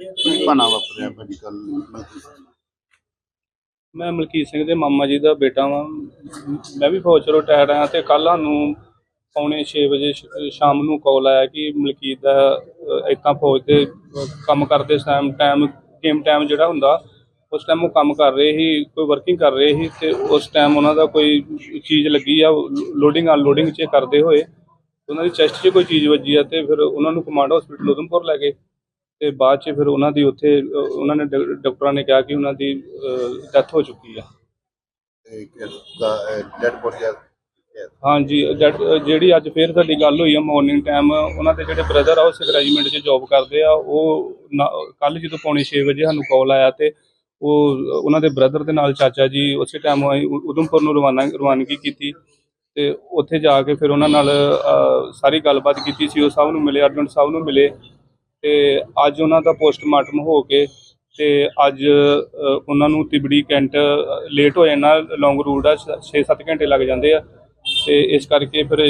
ਕੀ ਬਣਾ ਵਾਪਰਿਆ ਭਾਜੀ ਕੱਲ ਮੈਂ ਮਲਕੀਤ ਸਿੰਘ ਦੇ ਮਾਮਾ ਜੀ ਦਾ ਬੇਟਾ ਵਾਂ। ਮੈਂ ਵੀ ਫੌਜ ਚੋਂ ਰਿਟਾਇਰ ਆਇਆ ਤੇ ਕੱਲ ਸਾਨੂੰ ਪੌਣੇ 6 ਵਜੇ ਸ਼ਾਮ ਨੂੰ ਕਾਲ ਆਇਆ ਕਿ ਮਲਕੀਤ ਦਾ ਅ, ਫੌਜ ਦੇ ਕੰਮ ਕਰਦੇ ਟਾਈਮ ਟਾਈਮ ਗੇਮ ਟਾਈਮ ਜਿਹੜਾ ਹੁੰਦਾ ਉਸ ਟਾਈਮ ਉਹ ਕੰਮ ਕਰ ਰਹੇ ਸੀ ਕੋਈ ਵਰਕਿੰਗ ਕਰ ਰਹੇ ਸੀ ਤੇ ਉਸ ਟਾਈਮ ਉਹਨਾਂ ਦਾ ਕੋਈ ਚੀਜ਼ ਲੱਗੀ ਆ ਲੋਡਿੰਗ ਅਨਲੋਡਿੰਗ 'ਚ ਕਰਦੇ ਹੋਏ। ਉਹਨਾਂ ਦੀ ਚੈਸਟ 'ਚ ਕੋਈ ਚੀਜ਼ ਵੱਜੀ ਆ ਤੇ ਫਿਰ ਉਹਨਾਂ ਨੂੰ ਕਮਾਂਡ ਹਸਪੀਟਲ ਉਧਮਪੁਰ ਲੈ ਗਏ। ਤੇ ਬਾਅਦ 'ਚ ਫਿਰ ਉਹਨਾਂ ਦੀ ਉੱਥੇ ਅ, ਉਹਨਾਂ ਨੇ ਡਾ- ਡਾਕਟਰਾਂ ਨੇ ਕਿਹਾ ਕਿ ਉਹਨਾਂ ਦੀ ਡੈਥ ਹੋ ਚੁੱਕੀ ਦਾ ਡੈਡ ਬੋਡੀ ਆ ਹਾਂਜੀ ਜਦ- ਜਿਹੜੀ ਅੱਜ ਫੇਰ ਸਾਡੀ ਗੱਲ ਹੋਈ ਆ ਮਾਰਨਿੰਗ ਟਾਈਮ ਉਹਨਾਂ ਦੇ ਜਿਹੜੇ ਬ੍ਰਦਰ ਆ ਉਹ ਸਿੱਖ ਰੈਜੀਮੈਂਟ 'ਚ ਜੌਬ ਕਰਦੇ ਆ। ਉਹ ਕੱਲ ਜਦੋਂ ਪੌਣੇ 6 ਵਜੇ ਸਾਨੂੰ ਕਾਲ ਆਇਆ ਤੇ ਉਹ ਉਹਨਾਂ ਦੇ ਬ੍ਰਦਰ ਦੇ ਨਾਲ ਚਾਚਾ ਜੀ ਉਸੇ ਟਾਈਮ ਉਧਮਪੁਰ ਨੂੰ ਰਵਾਨਾ ਰਵਾਨਗੀ ਕੀਤੀ ਤੇ ਉੱਥੇ ਜਾ ਕੇ ਫਿਰ ਉਹਨਾਂ ਨਾਲ ਅ, ਸਾਰੀ ਗੱਲਬਾਤ ਕੀਤੀ ਸੀ। ਉਹ ਸਾਹਿਬ ਨੂੰ ਮਿਲੇ ਅਰਜੁਨ ਸਾਹਿਬ ਨੂੰ ਮਿਲੇ। ਤੇ ਅੱਜ ਉਹਨਾਂ ਦਾ ਪੋਸਟਮਾਰਟਮ ਹੋ ਕੇ ਤੇ ਅੱਜ ਉਹਨਾਂ ਨੂੰ ਤਿਬੜੀ ਕੈਂਟ ਲੇਟ ਹੋ ਜਾਣਾ ਲੌਂਗ ਰੂਟ ਆ 6-7 ਘੰਟੇ ਲੱਗ ਜਾਂਦੇ ਆ। ਤੇ ਇਸ ਕਰਕੇ ਫਿਰ,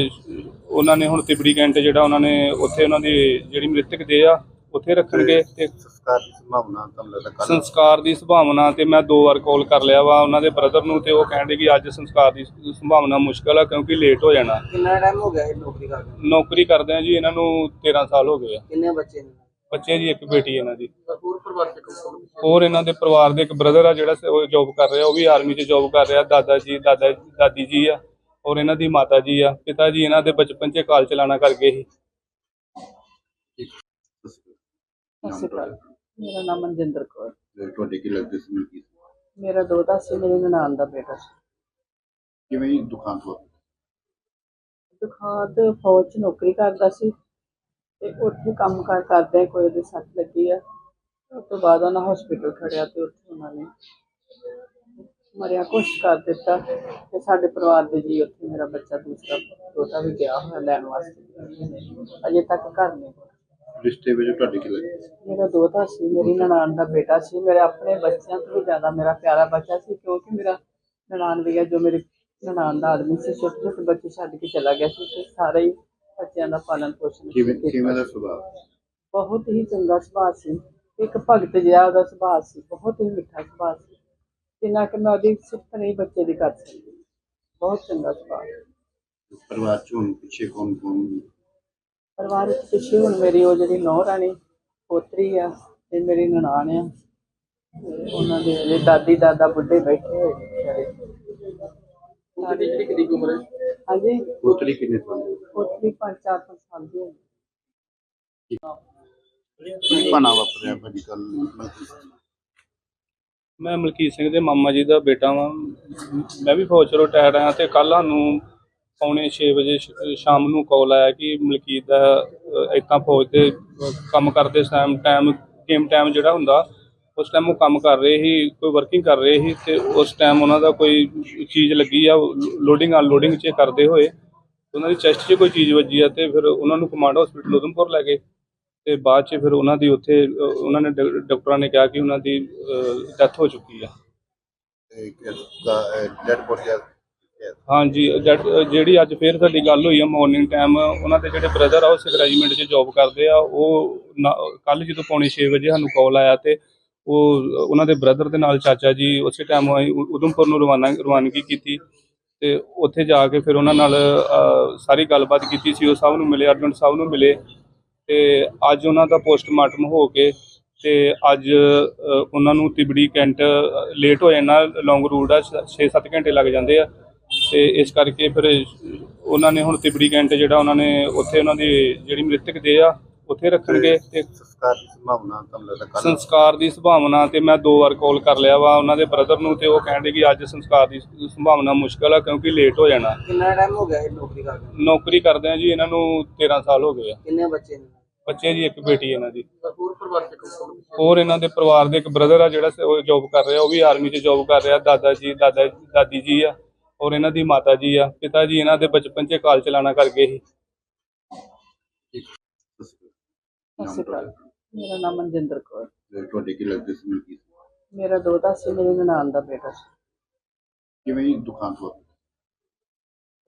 ਉਹਨਾਂ ਨੇ ਹੁਣ ਤਿਬੜੀ ਕੈਂਟ ਜਿਹੜਾ ਉਹਨਾਂ ਨੇ, ਉੱਥੇ ਉਹਨਾਂ ਦੀ ਜਿਹੜੀ ਮ੍ਰਿਤਕ ਦੇ ਆ ਉੱਥੇ ਰੱਖਣਗੇ ਤੇ ਸੰਸਕਾਰ ਦੀ ਸੰਭਾਵਨਾ ਤੁਹਾਨੂੰ ਲੱਗਦਾ ਕੱਲ ਸੰਸਕਾਰ ਦੀ ਸੰਭਾਵਨਾ ਤੇ ਮੈਂ ਦੋ ਵਾਰ ਕਾਲ ਕਰ ਲਿਆ ਵਾ ਉਹਨਾਂ ਦੇ ਬ੍ਰਦਰ ਨੂੰ ਤੇ ਉਹ ਕਹਿੰਦੇ ਕਿ ਅੱਜ ਸੰਸਕਾਰ ਦੀ ਸੰਭਾਵਨਾ ਮੁਸ਼ਕਲ ਆ ਕਿਉਂਕਿ ਲੇਟ ਹੋ ਜਾਣਾ। ਕਿੰਨਾ ਟਾਈਮ ਹੋ ਗਿਆ ਇਹ ਨੌਕਰੀ ਕਰਦੇ ਨੌਕਰੀ ਕਰਦੇ ਆ ਜੀ ਇਹਨਾਂ ਨੂੰ 13 ਸਾਲ ਹੋ ਗਏ ਆ। ਕਿੰਨੇ ਬੱਚੇ ਨੇ? ਬੱਚੇ ਜੀ ਇੱਕ ਬੇਟੀ ਇਹਨਾਂ ਦੀ। ਹੋਰ ਪਰਿਵਾਰ ਚ ਕੌਣ ਹੋਰ ਇਹਨਾਂ ਦੇ ਪਰਿਵਾਰ ਦੇ ਇੱਕ ਬ੍ਰਦਰ ਆ ਜਿਹੜਾ ਸ- ਉਹ ਜੌਬ ਕਰ ਰਿਹਾ ਉਹ ਵੀ ਆਰਮੀ 'ਚ ਜੌਬ ਕਰ ਰਿਹਾ ਦਾਦਾ ਜੀ ਦਾਦਾ ਦਾਦੀ ਜੀ ਆ ਔਰ ਇਹਨਾਂ ਦੀ ਮਾਤਾ ਜੀ ਆ। ਪਿਤਾ ਜੀ ਇਹਨਾਂ ਦੇ ਬਚਪਨ 'ਚ ਕਾਲ ਚਲਾਣਾ ਕਰ ਗਏ ਸੀ। ਸਤਿ ਸ਼੍ਰੀ ਅਕਾਲ। ਮੇਰਾ ਨਾਮ ਮਨਜਿੰਦਰ ਕੌਰ ਤੇ ਤੁਹਾਡੇ ਕੀ ਲੱਗਦੇ ਸੀ ਮਲਕੀ ਮੇਰਾ ਦੋਤਾ ਸੀ ਮੇਰੀ ਨਨਾਣ ਦਾ ਬੇਟਾ ਸੀ। ਕਿਵੇਂ ਦੁਕਾਨ ਤੋਂ ਦੁਕਾਨ ਤੇ ਫੌਜ 'ਚ ਨੌਕਰੀ ਕਰਦਾ ਸੀ ਤੇ ਉੱਥੇ ਕੰਮ ਕਾਰ ਕਰਦੇ ਕੋਈ ਉਹਦੇ ਸੱਟ ਲੱਗੀ ਆ। ਉਸ ਤੋਂ ਬਾਅਦ ਉਹਨਾਂ ਹਸਪੀਟਲ ਖੜਿਆ ਤੇ ਉੱਥੇ ਉਹਨਾਂ ਨੇ ਮਰਿਆ ਕੋਸ਼ਿਸ਼ ਕਰ ਦਿੱਤਾ ਤੇ ਸਾਡੇ ਪਰਿਵਾਰ ਦੇ ਜੀ ਉੱਥੇ ਮੇਰਾ ਬੱਚਾ ਦੂਸਰਾ ਦੋਤਾ ਵੀ ਗਿਆ ਹੋਇਆ ਲੈਣ ਵਾਸਤੇ। ਅਜੇ ਤੱਕ ਘਰ ਨਹੀਂ। ਰਿਸ਼ਤੇ ਵਿੱਚ ਤੁਹਾਡੇ ਕੀ ਲੱਗਦੇ ਮੇਰਾ ਦੋਤਾ ਸੀ ਮੇਰੀ ਨਨਾਣ ਦਾ ਬੇਟਾ ਸੀ। ਮੇਰੇ ਆਪਣੇ ਬੱਚਿਆਂ ਤੋਂ ਵੀ ਜ਼ਿਆਦਾ ਮੇਰਾ ਪਿਆਰਾ ਬੱਚਾ ਸੀ ਕਿਉਂਕਿ ਮੇਰਾ ਨਨਾਣ ਵੀ ਹੈ ਜੋ ਮੇਰੇ ਨਨਾਣ ਦਾ ਆਦਮੀ ਸੀ ਛੋਟੇ ਛੋਟੇ ਬੱਚੇ ਛੱਡ ਕੇ ਚਲਾ ਗਿਆ ਸੀ ਤੇ ਸਾਰੇ ਹੀ ਬੱਚਿਆਂ ਦਾ ਪਾਲਣ ਪੋਸ਼ਣ ਕਿਵੇਂ ਕੀਤਾ। ਕਿਵੇਂ ਦਾ ਸੁਭਾਅ? ਬਹੁਤ ਹੀ ਚੰਗਾ ਸੁਭਾਅ ਸੀ। ਇੱਕ ਭਗਤ ਜਿਹਾ ਉਹਦਾ ਸੁਭਾਅ ਸੀ ਬਹੁਤ ਹੀ ਮਿੱਠਾ ਸੁਭਾਅ ਸੀ। ਜਿੰਨਾ ਕਿ ਮੈਂ ਉਹਦੀ ਸਿਫਤ ਨਹੀਂ ਬੱਚੇ ਦੀ ਕਰ ਸਕਦੀ। ਬਹੁਤ ਚੰਗਾ ਸੁਭਾਅ। ਪਰਿਵਾਰ ਚ ਹੁਣ ਪਿੱਛੇ ਕੌਣ ਕੌਣ ਪਰਿਵਾਰ ਵਿੱਚ ਪਿੱਛੇ ਹੁਣ ਮੇਰੀ ਉਹ ਜਿਹੜੀ ਨੌਂ ਰਾਣੀ ਪੋਤਰੀ ਆ ਤੇ ਮੇਰੀ ਨਨਾਣ ਆ ਤੇ ਉਹਨਾਂ ਦੇ ਜਿਹੜੇ ਦਾਦੀ ਦਾਦਾ ਬੁੱਢੇ ਬੈਠੇ ਹੋਏ ਨੇ ਵਿਚਾਰੇ। ਉਹਦੀ ਜਿਹੜੀ ਕਿੰਨੀ ਕੁ ਉਮਰ ਹੈ? ਹਾਂਜੀ? ਪੋਤਰੀ ਕਿੰਨੇ ਸਾਲ ਦੀ ਪੋਤਰੀ ਪੰਜ ਚਾਰ ਪੰਜ ਸਾਲ ਦੀ ਹੋਈ ਕੀ ਬਣਾ ਵਾਪਰਿਆ ਭਾਜੀ ਕੱਲ ਮਲਕੀ ਮੈਂ ਮਲਕੀਤ ਸਿੰਘ ਦੇ ਮਾਮਾ ਜੀ ਦਾ ਬੇਟਾ ਵਾਂ। ਮੈਂ ਵੀ ਫੌਜ ਚੋਂ ਰਿਟਾਇਰ ਆਇਆ ਤੇ ਕੱਲ੍ਹ ਸਾਨੂੰ ਪੌਣੇ 6 ਵਜੇ ਸ਼- ਸ਼ਾਮ ਨੂੰ ਕਾਲ ਆਇਆ ਕਿ ਮਲਕੀਤ ਦਾ ਅ, ਇੱਦਾਂ ਫੌਜ ਦੇ ਅ, ਕੰਮ ਕਰਦੇ ਟਾਈਮ ਟਾਈਮ ਗੇਮ ਟਾਈਮ ਜਿਹੜਾ ਹੁੰਦਾ ਉਸ ਟਾਈਮ ਉਹ ਕੰਮ ਕਰ ਰਹੇ ਸੀ ਕੋਈ ਵਰਕਿੰਗ ਕਰ ਰਹੇ ਸੀ ਤੇ ਉਸ ਟਾਈਮ ਉਹਨਾਂ ਦਾ ਕੋਈ ਚੀਜ਼ ਲੱਗੀ ਆ ਲੋਡਿੰਗ ਅਨਲੋਡਿੰਗ 'ਚ ਕਰਦੇ ਹੋਏ ਉਹਨਾਂ ਦੀ ਚੈਸਟ 'ਚ ਕੋਈ ਚੀਜ਼ ਵੱਜੀ ਆ ਤੇ ਫਿਰ ਉਹਨਾਂ ਨੂੰ ਕਮਾਂਡ ਹਸਪੀਟਲ ਉਧਮਪੁਰ ਲੈ ਗਏ ਤੇ ਬਾਅਦ 'ਚ ਫਿਰ ਉਹਨਾਂ ਦੀ ਉੱਥੇ ਅ, ਉਹਨਾਂ ਨੇ ਡਾ- ਡਾਕਟਰਾਂ ਨੇ ਕਿਹਾ ਕਿ ਉਹਨਾਂ ਦੀ ਡੈਥ ਹੋ ਚੁੱਕੀ ਆ। ਡੈਡ ਬੋਡੀ ਆ। ਹਾਂਜੀ ਜਦ- ਜਿਹੜੀ ਅੱਜ ਫੇਰ ਸਾਡੀ ਗੱਲ ਹੋਈ ਆ ਮਾਰਨਿੰਗ ਟਾਈਮ ਉਹਨਾਂ ਦੇ ਜਿਹੜੇ ਬ੍ਰਦਰ ਆ ਉਹ ਸਿੱਖ ਰੈਜੀਮੈਂਟ 'ਚ ਜੌਬ ਕਰਦੇ ਆ। ਉਹ ਕੱਲ ਜਦੋਂ ਪੌਣੇ 6 ਵਜੇ ਸਾਨੂੰ ਕਾਲ ਆਇਆ ਤੇ ਉਹ ਉਹਨਾਂ ਦੇ ਬ੍ਰਦਰ ਦੇ ਨਾਲ ਚਾਚਾ ਜੀ ਉਸੇ ਟਾਈਮ ਆਈ ਉਧਮਪੁਰ ਨੂੰ ਰਵਾਨਾ ਰਵਾਨਗੀ ਕੀਤੀ ਤੇ ਉੱਥੇ ਜਾ ਕੇ ਫਿਰ ਉਹਨਾਂ ਨਾਲ ਅ, ਸਾਰੀ ਗੱਲਬਾਤ ਕੀਤੀ ਸੀ। ਉਹ ਸਭ ਨੂੰ ਮਿਲੇ ਅਰਜੁਨ ਸਾਹਿਬ ਨੂੰ ਮਿਲੇ ਤੇ ਅੱਜ ਉਹਨਾਂ ਦਾ ਪੋਸਟਮਾਰਟਮ ਹੋ ਕੇ ਤੇ ਅੱਜ ਅ, ਉਹਨਾਂ ਨੂੰ ਤਿਬੜੀ ਕੈਂਟ ਲੇਟ ਹੋ ਜਾਣਾ। ਲੌਂਗ ਰੂਟ ਆ 6-7 ਘੰਟੇ ਲੱਗ ਜਾਂਦੇ ਆ। ਤੇ ਇਸ ਕਰਕੇ ਫਿਰ ਉਹਨਾਂ ਨੇ ਹੁਣ ਤਿਬੜੀ ਕੈਂਟ ਜਿਹੜਾ ਉਹਨਾਂ ਨੇ ਉੱਥੇ ਉਹਨਾਂ ਦੀ ਜਿਹੜੀ ਮ੍ਰਿਤਕ ਦੇ ਆ ਉੱਥੇ ਰੱਖਣਗੇ ਤੇ ਸੰਸਕਾਰ ਦੀ ਸੰਭਾਵਨਾ ਤੁਹਾਨੂੰ ਲੱਗਦਾ ਕੱਲ ਸੰਸਕਾਰ ਦੀ ਸੰਭਾਵਨਾ ਤੇ ਮੈਂ ਦੋ ਵਾਰ ਕਾਲ ਕਰ ਲਿਆ ਵਾ ਉਹਨਾਂ ਦੇ ਬ੍ਰਦਰ ਨੂੰ ਤੇ ਉਹ ਕਹਿੰਦੇ ਕਿ ਅੱਜ ਸੰਸਕਾਰ ਦੀ ਸੰਭਾਵਨਾ ਮੁਸ਼ਕਲ ਆ ਕਿਉਂਕਿ ਲੇਟ ਹੋ ਜਾਣਾ। ਕਿੰਨਾ ਟਾਈਮ ਹੋ ਗਿਆ ਇਹ ਨੌਕਰੀ ਕਰਦੇ ਨੌਕਰੀ ਕਰਦੇ ਆ ਜੀ ਇਹਨਾਂ ਨੂੰ 13 ਸਾਲ ਹੋ ਗਏ ਆ। ਕਿੰਨੇ ਬੱਚੇ ਨੇ? ਬੱਚੇ ਜੀ ਇੱਕ ਬੇਟੀ ਇਹਨਾਂ ਦੀ। ਹੋਰ ਪਰਿਵਾਰ ਚ ਕੌਣ ਹੋਰ ਇਹਨਾਂ ਦੇ ਪਰਿਵਾਰ ਦੇ ਇੱਕ ਬ੍ਰਦਰ ਆ ਜਿਹੜਾ ਸ- ਉਹ ਜੌਬ ਕਰ ਰਿਹਾ ਉਹ ਵੀ ਆਰਮੀ 'ਚ ਜੌਬ ਕਰ ਰਿਹਾ ਦਾਦਾ ਜੀ ਦਾਦਾ ਦਾਦੀ ਜੀ ਆ। ਔਰ ਇਹਨਾਂ ਦੀ ਮਾਤਾ ਜੀ ਆ ਪਿਤਾ ਜੀ ਇਹਨਾਂ ਦੇ ਬਚਪਨ 'ਚ ਕਾਲ ਚਲਾਣਾ ਕਰ ਗਏ ਸੀ। ਸਤਿ ਸ਼੍ਰੀ ਅਕਾਲ। ਮੇਰਾ ਨਾਮ ਮਨਜਿੰਦਰ ਕੌਰ। ਤੁਹਾਡੇ ਕੀ ਲੱਗਦੇ ਸੀ ਮਲਕੀ ਮੇਰਾ ਦੋਤਾ ਸੀ ਮੇਰੀ ਨਨਾਣ ਦਾ ਬੇਟਾ ਸੀ। ਕਿਵੇਂ ਦੁਕਾਨ ਤੋਂ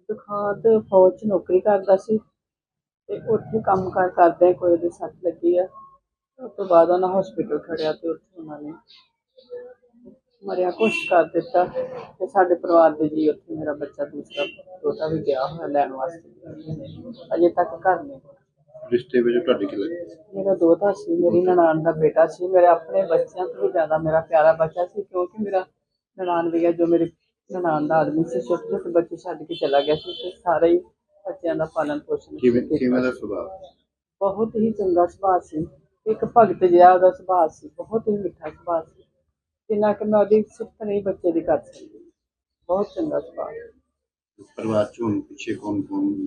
ਦੁਕਾਨ ਤੇ ਫੌਜ 'ਚ ਨੌਕਰੀ ਕਰਦਾ ਸੀ ਤੇ ਉੱਥੇ ਕੰਮ ਕਾਰ ਕਰਦੇ ਕੋਈ ਉਹਦੇ ਸੱਟ ਲੱਗੀ ਆ। ਉਸ ਤੋਂ ਬਾਅਦ ਉਹਨਾਂ ਹਸਪੀਟਲ ਖੜਿਆ ਤੇ ਉੱਥੇ ਉਹਨਾਂ ਨੇ ਮਰਿਆ ਕੁਛ ਕਰ ਦਿੱਤਾ ਤੇ ਸਾਡੇ ਪਰਿਵਾਰ ਦੇ ਜੀ ਉੱਥੇ ਮੇਰਾ ਬੱਚਾ ਦੂਸਰਾ ਦੋਤਾ ਵੀ ਗਿਆ ਹੋਇਆ ਲੈਣ ਵਾਸਤੇ। ਅਜੇ ਤੱਕ ਘਰ ਨਹੀਂ। ਰਿਸ਼ਤੇ ਵਿੱਚ ਤੁਹਾਡੇ ਕੀ ਲੱਗਦੇ? ਮੇਰਾ ਦੋਤਾ ਸੀ ਮੇਰੀ ਨਨਾਣ ਦਾ ਬੇਟਾ ਸੀ ਮੇਰੇ ਆਪਣੇ ਬੱਚਿਆਂ ਤੋਂ ਵੀ ਜ਼ਿਆਦਾ ਮੇਰਾ ਪਿਆਰਾ ਬੱਚਾ ਸੀ ਕਿਉਂਕਿ ਮੇਰਾ ਨਨਾਣ ਵੀ ਜੋ ਮੇਰੀ ਨਨਾਣ ਦਾ ਆਦਮੀ ਸੀ ਛੋਟੇ ਛੋਟੇ ਬੱਚੇ ਛੱਡ ਕੇ ਚਲਾ ਗਿਆ ਸੀ ਤੇ ਸਾਰੇ ਹੀ ਬੱਚਿਆਂ ਦਾ ਪਾਲਣ ਪੋਸ਼ਣ ਕਿਵੇਂ ਕਿਵੇਂ ਦਾ। ਸੁਭਾਅ? ਬਹੁਤ ਹੀ ਚੰਗਾ ਸੁਭਾਅ ਸੀ। ਇੱਕ ਭਗਤ ਜਿਹਾ ਉਹਦਾ ਸੁਭਾਅ ਸੀ ਬਹੁਤ ਹੀ ਮਿੱਠਾ ਸੁਭਾਅ ਸੀ। ਜਿੰਨਾ ਕਿ ਮੈਂ ਉਹਦੀ ਸਿਫਤ ਨਹੀਂ ਬੱਚੇ ਦੀ ਕਰ ਸਕਦੀ। ਬਹੁਤ ਚੰਗਾ ਸੁਭਾਅ ਪਰਿਵਾਰ ਚ ਹੁਣ ਪਿੱਛੇ ਕੌਣ ਕੌਣ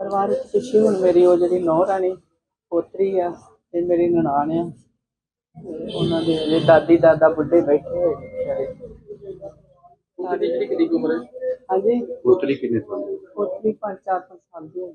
ਪਰਿਵਾਰ ਵਿੱਚ ਪਿੱਛੇ ਹੁਣ ਮੇਰੀ ਉਹ ਜਿਹੜੀ ਨੌਂ ਰਾਣੀ ਪੋਤਰੀ ਆ ਤੇ ਮੇਰੀ ਨਨਾਣ ਆ। ਤੇ ਉਹਨਾਂ ਦੇ ਜਿਹੜੇ ਦਾਦੀ ਦਾਦਾ ਬੁੱਢੇ ਬੈਠੇ ਹੋਏ ਨੇ ਵਿਚਾਰੇ। ਉਹਦੀ ਜਿਹੜੀ ਕਿੰਨੀ ਕੁ ਉਮਰ ਹੈ? ਹਾਂਜੀ। ਪੋਤਰੀ ਕਿੰਨੇ ਸਾਲ ਦੀ? ਪੋਤਰੀ ਪੰਜ ਚਾਰ ਪੰਜ ਸਾਲ ਦੀ ਹੋਈ